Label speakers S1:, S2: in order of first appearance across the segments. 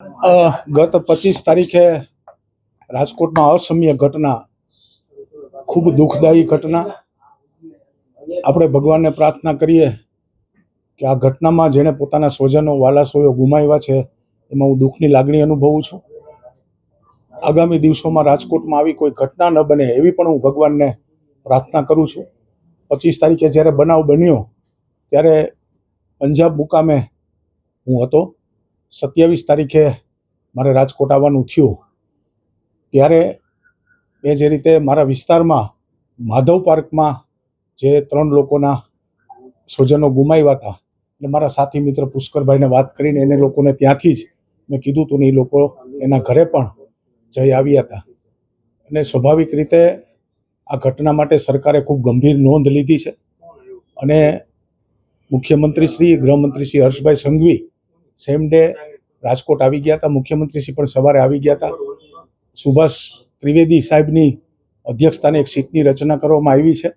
S1: ગત પચીસ તારીખે રાજકોટમાં અસમ્ય ઘટના, ખૂબ દુઃખદાયી ઘટના. આપણે ભગવાનને પ્રાર્થના કરીએ કે આ ઘટનામાં જેણે પોતાના સ્વજનો વાલાસોયો ગુમાવ્યા છે, એમાં હું દુઃખની લાગણી અનુભવું છું. આગામી દિવસોમાં રાજકોટમાં આવી કોઈ ઘટના ન બને એવી પણ હું ભગવાનને પ્રાર્થના કરું છું. પચીસ તારીખે જ્યારે બનાવ બન્યો, ત્યારે પંજાબ મુકામે હું હતો. સત્યાવીસ તારીખે મારે રાજકોટ આવવાનું થયું. ત્યારે એ જે રીતે મારા વિસ્તારમાં માધવ પાર્કમાં જે ત્રણ લોકોના સ્વજનો ગુમાવ્યા હતા, એટલે મારા સાથી મિત્ર પુષ્કરભાઈને વાત કરીને એને લોકોને ત્યાંથી જ મેં કીધું હતું ને એ લોકો એના ઘરે પણ જઈ આવ્યા હતા. અને સ્વાભાવિક રીતે આ ઘટના માટે સરકારે ખૂબ ગંભીર નોંધ લીધી છે. અને મુખ્યમંત્રી શ્રી, ગૃહમંત્રી શ્રી હર્ષભાઈ સંઘવી સેમ ડે રાજકોટ આવી ગયા હતા. મુખ્યમંત્રી શ્રી પણ સવારે આવી ગયા હતા. સુભાષ ત્રિવેદી સાહેબની અધ્યક્ષતાને એક સીટની રચના કરવામાં આવી છે.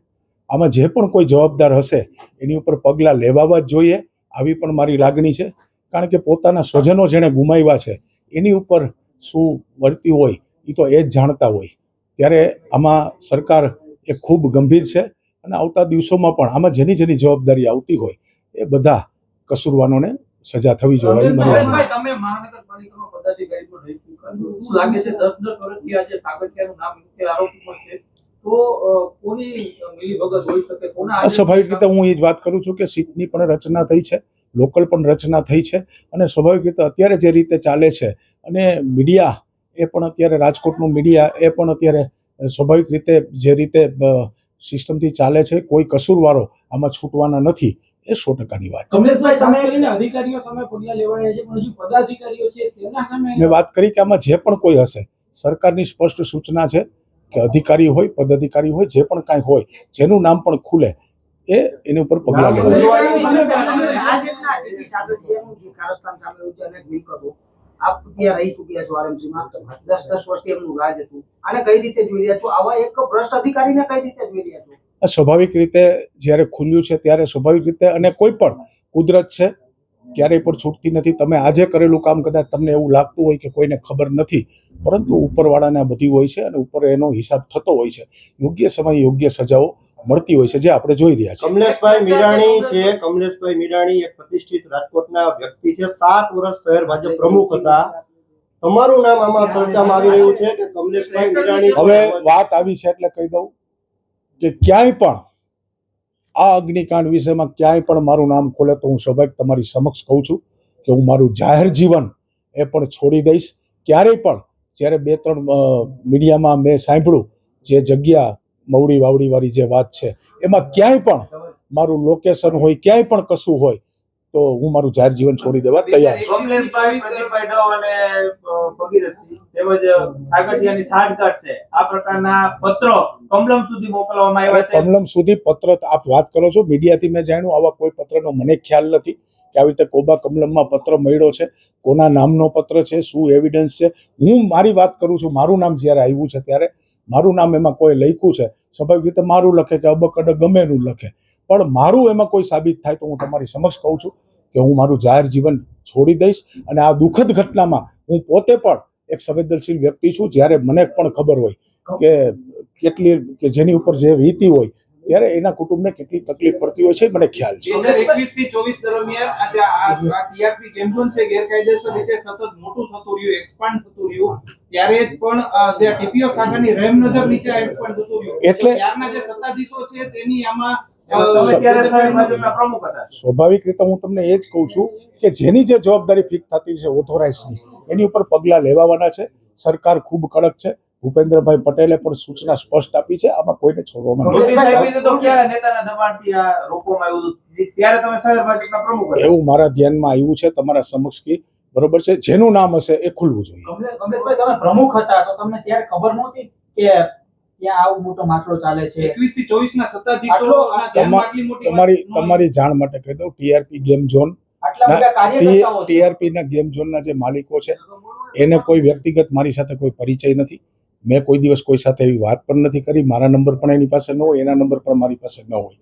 S1: આમાં જે પણ કોઈ જવાબદાર હશે, એની ઉપર પગલાં લેવાવા જ જોઈએ. આવી પણ મારી લાગણી છે. કારણ કે પોતાના સ્વજનો જેણે ગુમાવ્યા છે, એની ઉપર શું વર્તી હોય એ તો એ જ જાણતા હોય. ત્યારે આમાં સરકાર એ ખૂબ ગંભીર છે અને આવતા દિવસોમાં પણ આમાં જેની જેની જવાબદારી આવતી હોય, એ બધા કસૂરવાનોને સજા થવી જોઈએ
S2: તમે મહાનગરપાલિકામાં પદાધિકારી પણ. શું લાગે છે વર્ષથી આજે નામ મુખ્ય છે?
S1: સ્વાભાવિક રીતે હું એ જ વાત કરું છું કે સીટની પણ રચના થઈ છે લોકલ પણ રચના થઈ છે અને સ્વાભાવિક રીતે અત્યારે જે રીતે ચાલે છે અને મીડિયા એ પણ અત્યારે રાજકોટનું મીડિયા એ પણ અત્યારે સ્વાભાવિક રીતે જે રીતે સિસ્ટમથી ચાલે છે કોઈ કસૂરવારો આમાં છૂટવાના નથી. એ સો ટકાની વાત છે. મેં વાત કરી કે આમાં જે પણ કોઈ હશે સરકારની સ્પષ્ટ સૂચના છે કે અધિકારી હોય પદાધિકારી હોય જે પણ કાંઈ હોય જેનું નામ પણ ખુલે એ એની ઉપર પગલાં લેવા
S3: આપ ત્યાં રહી ચૂક્યા છો RMC માં દસ દસ વર્ષથી એમનું રાજ હતું. આને કઈ રીતે જોઈ રહ્યા છો? આવા એક ભ્રષ્ટ અધિકારીને કઈ રીતે જોઈ રહ્યા છો?
S1: સ્વાભાવિક રીતે જ્યારે ખુલ્યું છે ત્યારે સ્વાભાવિક રીતે અને કોઈ પણ કુદરત છે ક્યારેય પણ છૂટતી નથી. તમે આજે કરેલું કામ કદાચ તમને એવું લાગતું હોય કે કોઈને ખબર નથી પરંતુ ઉપરવાળાને આ બધી હોય છે અને ઉપર એનો હિસાબ થતો હોય છે. યોગ્ય સમયે યોગ્ય સજાઓ મળતી હોય છે જે આપણે જોઈ રહ્યા છીએ.
S4: કમલેશભાઈ મીરાણી છે. કમલેશભાઈ મીરાણી એક પ્રતિષ્ઠિત રાજકોટના વ્યક્તિ છે. સાત વર્ષ શહેર ભાજપ પ્રમુખ હતા. તમારું નામ આમાં ચર્ચામાં આવી રહ્યું છે કે કમલેશભાઈ મીરાણી
S1: હવે વાત આવી છે એટલે કહી દઉં. કે ક્યાંય પણ આ અગ્નિકાંડ વિષયમાં ક્યાંય પણ મારું નામ ખોલે તો હું સ્વાભાવિક તમારી સમક્ષ કહું છું કે હું મારું જાહેર જીવન એ પણ છોડી દઈશ. ક્યારેય પણ જ્યારે બે ત્રણ મીડિયામાં મેં સાંભળ્યું જે જગ્યા મવડી વાવડીવાળી જે વાત છે, એમાં ક્યાંય પણ મારું લોકેશન હોય, ક્યાંય પણ કશું હોય તો હું મારું જાહેર જીવન છોડી દેવા તૈયાર છું.
S5: કમલમ સુધી
S1: પત્ર આપ વાત કરો છો મીડિયાથી મેં જાણ્યું આવા કોઈ પત્રનો મને ખ્યાલ નથી કે આવી રીતે કોબા કમલમમાં પત્ર મળ્યો છે કોના નામનો પત્ર છે શું એવિડન્સ છે. હું મારી વાત કરું છું મારું નામ જ્યારે આવ્યું છે ત્યારે મારું નામ એમાં કોઈ લખ્યું છે સ્વાભાવિક રીતે મારું લખે કે અબકડ ગમેનું લખે. પણ મારું એમાં કોઈ સાબિત થાય તો હું તમારી સમક્ષ કહું છું કે હું મારું જાહેર જીવન છોડી દઈશ અને આ દુઃખદ ઘટનામાં હું પોતે પણ એક સંવેદનશીલ વ્યક્તિ છું. જ્યારે મને પણ ખબર હોય કે કેટલી કે જેની ઉપર જે વીતી હોય ત્યારે એના કુટુંબને કેટલી તકલીફ પડતી હોય છે મને ખ્યાલ છે.
S2: બે હજાર એકવીસથી ચોવીસ દરમિયાન આજે આ ટીઆરપી ગેમ ઝોન છે ગેરકાયદેસર રીતે સતત મોટું થતું રહ્યું એક્સપાન્ડ થતું રહ્યું. ત્યારે પણ જે ટીપીઓ શાખાની રેમ નજર નીચે એક્સપાન્ડ થતું રહ્યું.
S1: એટલે-
S2: ત્યારના જે સત્તાધીશો છે તેની આમાં
S1: સ્વાભાવિક રીતે હું તમને એ જ કહું છું કે જેની જે જવાબદારી ફિક્સ થતી છે ઓથોરાઇઝની એની ઉપર પગલાં લેવાવાના છે. સરકાર ખૂબ કડક છે. ભૂપેન્દ્રભાઈ પટેલે પણ સૂચના સ્પષ્ટ આપી છે. આમાં કોઈને છોડવામાં એવું મારા ધ્યાનમાં આવ્યું છે તમારા સમક્ષ કે બરોબર છે. જેનું નામ હશે એ ખુલવું જોઈએ.
S6: પ્રમુખ હતા તો તમને ત્યારે ખબર નહોતી કે ત્યાં આવું મોટો માટલો ચાલે છે.
S2: એકવીસથી ચોવીસ ના સત્તાધીશો
S6: આટલો-
S2: ના આટલી મોટી
S1: તમારી તમારી જાણ માટે કહી દઉં ટીઆરપી ગેમ ઝોન
S6: આટલા બધા કાર્યકર્તાઓ
S1: ટીઆરપી ના ગેમ ઝોનના જે માલિકો છે એને કોઈ વ્યક્તિગત મારી સાથે કોઈ પરિચય નથી. મેં કોઈ દિવસ કોઈ સાથે એવી વાત પણ નથી કરી. મારા નંબર પણ એની પાસે ન હોય એના નંબર પણ મારી પાસે ન હોય.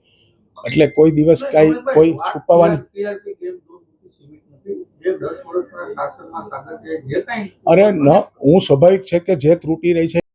S1: એટલે કોઈ દિવસ કાંઈ કોઈ છુપાવવાની
S2: TRP ગેમ ઝોન પૂરતી સીમિત નથી. જે જે દસ વર્ષના શાસનમાં સાગર જે કાંઈ
S1: અરે ન હું સ્વાભાવિક છે કે જે ત્રુટી રહી છે